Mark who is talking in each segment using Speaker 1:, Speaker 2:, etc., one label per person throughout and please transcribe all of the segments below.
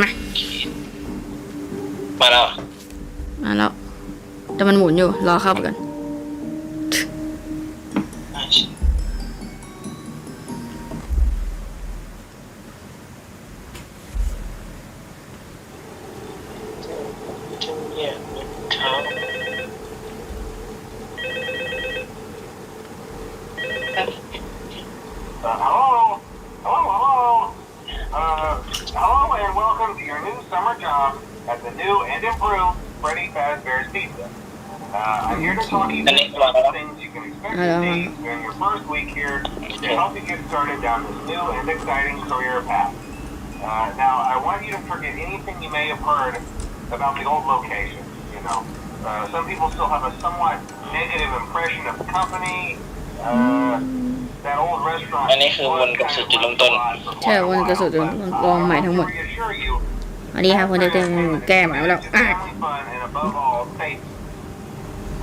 Speaker 1: มา
Speaker 2: มาแล้ว
Speaker 1: มาแล้ว แต่มันหมุนอยู่ รอเข้าไปก่อน
Speaker 3: and to your new summer job at the new and improved Freddy Fazbear's Pizza. Uh, I'm here to talk to you
Speaker 2: And it-
Speaker 3: about the things you can expect to see during your first week here to help you get started down this new and exciting career path. Uh, now, I want you to forget anything you may have heard about the old location, you know. Uh, some people still have a somewhat negative impression of the company. Uh, that old restaurant
Speaker 2: อันนี้คือวนกับจุดจุดเริ่มต้น
Speaker 1: ใช่วนกับจุดเริ่มต้นลองใหม่ทั้งหมด อันนี้ครับคนที่เต็มแก้ใหม่แล้วอะ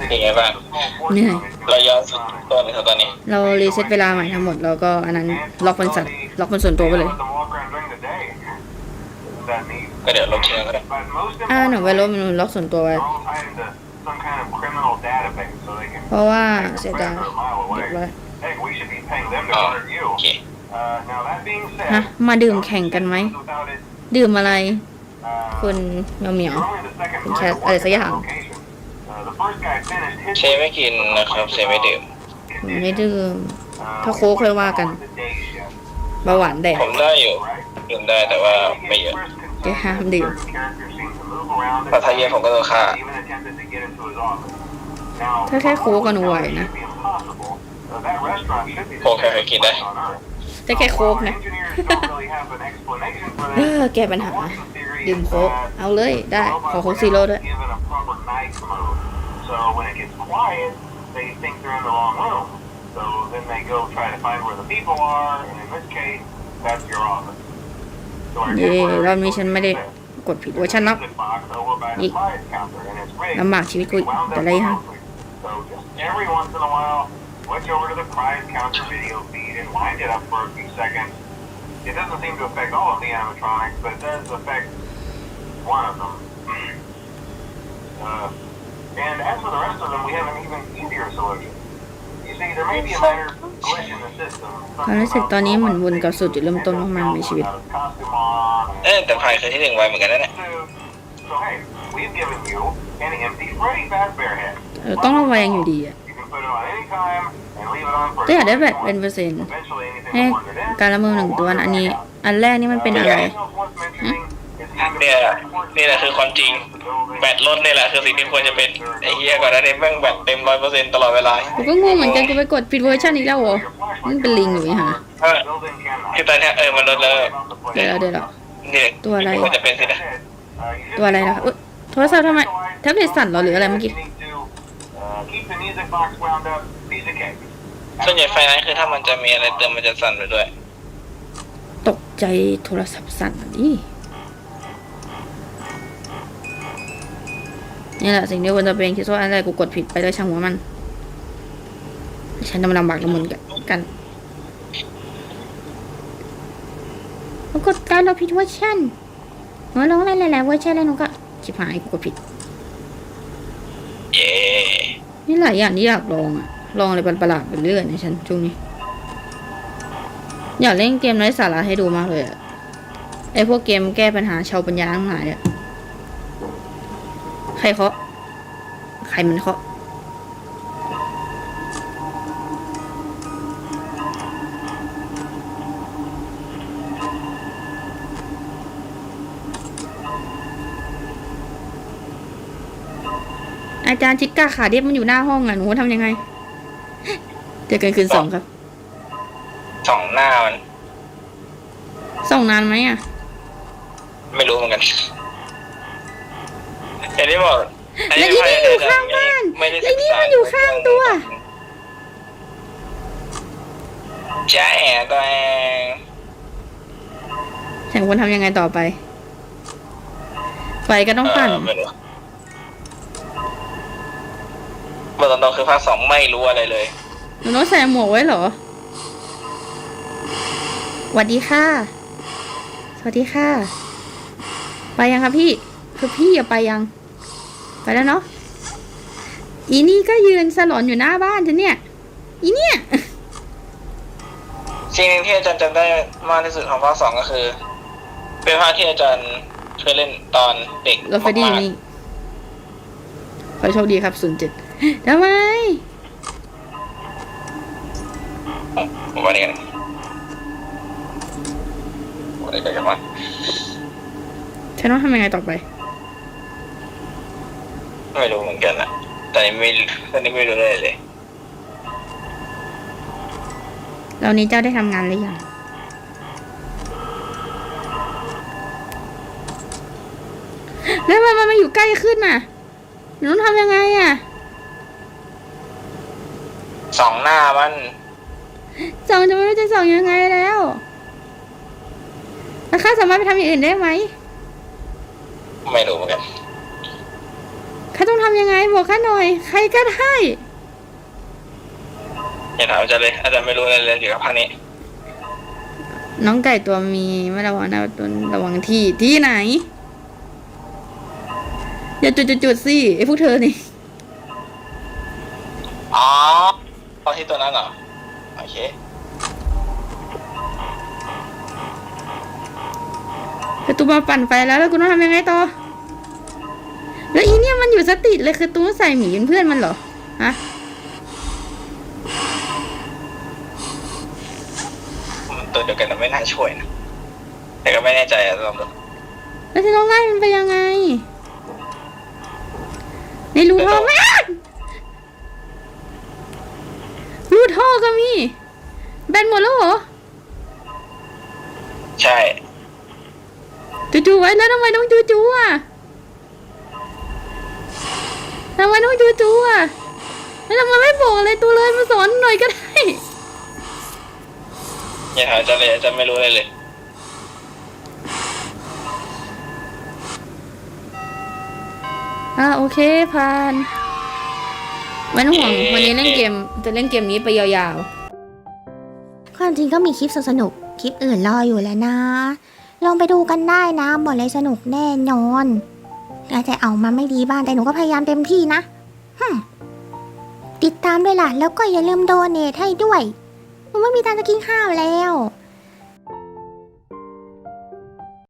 Speaker 2: เป็นไงบ้าง
Speaker 1: เหนื่อย
Speaker 2: เราย้อนสุดต้นเลยครับตอนนี้
Speaker 1: เรารีเซ็ตเวลาใหม่ทั้งหมดแล้วก็อันนั้นล็อกบริษัทล็อกเป็นส่วนตัวไปเลย
Speaker 2: ก็เดี๋ยวลบทิ้งก็ได้
Speaker 1: อ่าหนูไปลบมันล็อกส่วนตัวไว้เพราะว่าเสียดายเรียบร้อย
Speaker 2: อ๋อ โอเค
Speaker 1: ฮะ มาดื่มแข่งกันไหม ดื่มอะไร คุณเหมียวเหมียวคุณแชทอะไรสักอย่าง
Speaker 2: เชฟไม่กินนะครับเชฟไม่ดื่ม
Speaker 1: ผมไม่ดื่ม ถ้าโค้กค่อยว่ากันเบาหวานแดก
Speaker 2: ผมได้อยู่ดื่มได้แต่ว่าไม่เยอะ
Speaker 1: แกห้ามดื่ม
Speaker 2: แต่ถ้าเยอะผมก็ต้องฆ่า
Speaker 1: ถ้าแค่โค้กกันไหวนะ
Speaker 2: โค้กแค่เคยกินได้
Speaker 1: แต่แค่โค้กนะ เออแก้ปัญหา ดื่มโค้กเอาเลยได้ ขอโค้กซีโร่ด้วย
Speaker 3: So when it gets quiet, they think they're in the wrong room. So then they go try to find where the people are, and in this case, that's your office. So our
Speaker 1: เย่
Speaker 3: temporary
Speaker 1: รอบนี้ฉันไม่ได้กดผิดเวอร์ชันแล้ว
Speaker 3: music box over by the
Speaker 1: Ye-
Speaker 3: prize counter, and it's rigged.
Speaker 1: ลำบากชีวิตกู
Speaker 3: It wound
Speaker 1: แต่
Speaker 3: up
Speaker 1: ละ อย่าง
Speaker 3: perfectly. So just every once in a while, switch over to the prize counter video feed and wind it up for a few seconds. It doesn't seem to affect all of the animatronics, but it does affect one of them. Uh, and as for the rest of them, we have an even easier solution. You see, there may be a minor glitch in the system.
Speaker 1: ความรู้สึกตอนนี้เหมือนวนกับสูตรจุดเริ่มต้นมากๆในชีวิต
Speaker 3: Costume on,
Speaker 2: เออแต่พายเคยที่หนึ่งไวเหมือนกันนะเนี่ย
Speaker 3: So hey, we've given you an empty Freddy Fazbear head.
Speaker 1: เออต้องระแวงอยู่ดีอะ
Speaker 3: You can put it on any time and leave it on for
Speaker 1: ก็อยากได้แบบเป็นเปอร์เซ็นต์
Speaker 3: eventually anything
Speaker 1: ให้
Speaker 3: you wandered in.
Speaker 1: การละเมอหนึ่งตัวนะอันนี้ อันแรกนี่มันเป็นอะไร
Speaker 3: Anything else worth mentioning is the
Speaker 2: เนี่ยนี่แหละคือความจริง แบตลดนี่แหละคือสิ่งที่ควรจะเป็นไอ้เฮียก่อนหนั้านแม่งแบตเต็มร้อยเปอร์เซ็นต์ตลอดเวลา
Speaker 1: กูก็งงเหมือนกันกูไปกดผิดเวอร์ชันอีกแล้วเหรอมันเป็นลิงอยู่ไอ้ห่า
Speaker 2: เออคือตอนเนี้ยเออมันลดแล้ว
Speaker 1: เดี๋ยวแล้วเดี๋ยวแล้ว
Speaker 2: นี่
Speaker 1: ตัวอะไร
Speaker 2: ควรจะเป็นสินะ
Speaker 1: ตัวอะไรนะคะอุ๊ยโทรศัพท์ทำไมแท็บเล็ตสั่นเหรอหรืออะไรเมื่อกี้
Speaker 3: Keep the music box wound up. Piece of cake.
Speaker 2: ส่วนใหญ่ไฟนั้นคือถ้ามันจะมีอะไรเติมมันจะสั่นไปด้วย
Speaker 1: ตกใจโทรศัพท์สั่นอะดินี่แหละสิ่งที่ควรจะเป็นคิดว่าอะไรกูกดผิดไปแล้วช่างหัวมัน ฉันจะมาลำบากละมุนกันกันปรากฏการณ์เราผิดเวอร์ชันหนูลองเล่นหลายๆเวอร์ชันแล้วหนูก็ชิบหายกูกดผิด
Speaker 2: เย้
Speaker 1: นี่หลายอย่างที่อยากลองอะลองอะไรประหลาดๆไปเรื่อยในฉันช่วงนี้ อยากเล่นเกมไร้สาระให้ดูมากเลยอะไอพวกเกมแก้ปัญหาชาวปัญญาทั้งหลายเนี่ยใครเคาะใครมันเคาะ อาจารย์จิกก้าขาเดียบมันอยู่หน้าห้องอะหนูทำยังไงเจอกันคืนสองครับ
Speaker 2: สองหน้ามัน
Speaker 1: ส่งนานไหมอะ
Speaker 2: ไม่รู้เหมือนกันอย่างที่บอก
Speaker 1: แล้วอีนี่อยู่ข้างบ้าน
Speaker 2: ไม่ได้
Speaker 1: ไอ้นี่มันอยู่ข้างตัว
Speaker 2: ใช่ตัวเอง
Speaker 1: ฉันควรทำยังไงต่อไป ไฟก็ต้องปั่น
Speaker 2: เไม่รู้ บอกตรงๆคือภาคสองไม่รู้อะไรเลย
Speaker 1: หนูต้องใส่หมวกไว้เหรอสวัสดีค่ะ สวัสดีค่ะ ไปยังครับพี่ คือพี่อย่าไปยัง ไปแล้วเนาะ อีนี่ก็ยืนสลอนอยู่หน้าบ้านฉันเนี่ย อีเนี่ย
Speaker 2: สิ่งหนึ่งที่อาจารย์จำได้มากที่สุดของภาคสองก็คือ เป็นภาคที่อาจารย์เคยเล่นตอนเด็ก
Speaker 1: รถไฟดีอยู่
Speaker 2: มาก
Speaker 1: นี่ ขอโชคดีครับศูนย์เจ็ดทำไม
Speaker 2: ๆผมว่านี่กันวันนี้ก็จะมา
Speaker 1: ฉันต้องทำยังไงต่อไป
Speaker 2: ไม่รู้เหมือนกันนะตอนนี้ไม่ตอนนี้ไม่รู้เลยเลย
Speaker 1: แล้วนี้เจ้าได้ทำงานหรือยังแล้วมันมันมาอยู่ใกล้ขึ้นน่ะ หนูต้องทำยังไงอะ
Speaker 2: สองหน้ามัน
Speaker 1: ส่องจะไม่รู้จะส่องยังไงแล้วแล้วข้าสามารถไปทำอย่างอื่นได้ไหม
Speaker 2: ไม่รู้เหมือนกัน
Speaker 1: ข้าต้องทำยังไงบอกข้าหน่อย ใครก็ได้
Speaker 2: อย่าถามอาจารย์เลยอาจารย์ไม่รู้อะไรเลยเกี่ยวกับภาคนี้
Speaker 1: น้องไก่ตัวมีไม่ระวังนะตัวระวังที่ที่ไหน อย่าจุดจุดจุดสิไอ้พวกเธอนี่
Speaker 2: อ๋อตอนที่ตัวนั้นเหรอ โอเค
Speaker 1: คือตูมาปั่นไฟแล้วแล้วกูต้องทำยังไงต่อ แล้วอีเนี่ยมันอยู่สติเลยคือตูต้องใส่หมีเป็นเพื่อนมันเหรอ ฮะ
Speaker 2: มันตัวเดียวกันแต่ไม่น่าช่วยนะ แต่ก็ไม่แน่ใจอะลองดู
Speaker 1: แล้วฉันต้องไล่มันไปยังไง ในรูท่อแม่งรูท่อก็มี แบนหมดแล้วเหรอ
Speaker 2: ใช่
Speaker 1: จู่ๆไว้แล้วทำไมต้องจู่ๆอะทำไมต้องจู่ๆอะแล้วทำไมไม่บอกอะไรตัวเลยมาสอนหน่อยก็ได้
Speaker 2: อย่าถามอาจารย์เลยอาจารย์ไม่รู้อะไรเลย
Speaker 1: อ่าโอเคผ่านไม่ต้องห่วงวันนี้เล่นเกมจะเล่นเกมนี้ไปยาว
Speaker 4: ความจริงก็มีคลิปสนุกๆคลิปอื่นรออยู่แล้วนะ ลองไปดูกันได้นะบอกเลยสนุกแน่นอนอาจจะเอามาไม่ดีบ้างแต่หนูก็พยายามเต็มที่นะฮึมติดตามด้วยล่ะ แล้วก็อย่าลืมโดเนทให้ด้วยหนูไม่มีตังค์จะกินข้าวแล้ว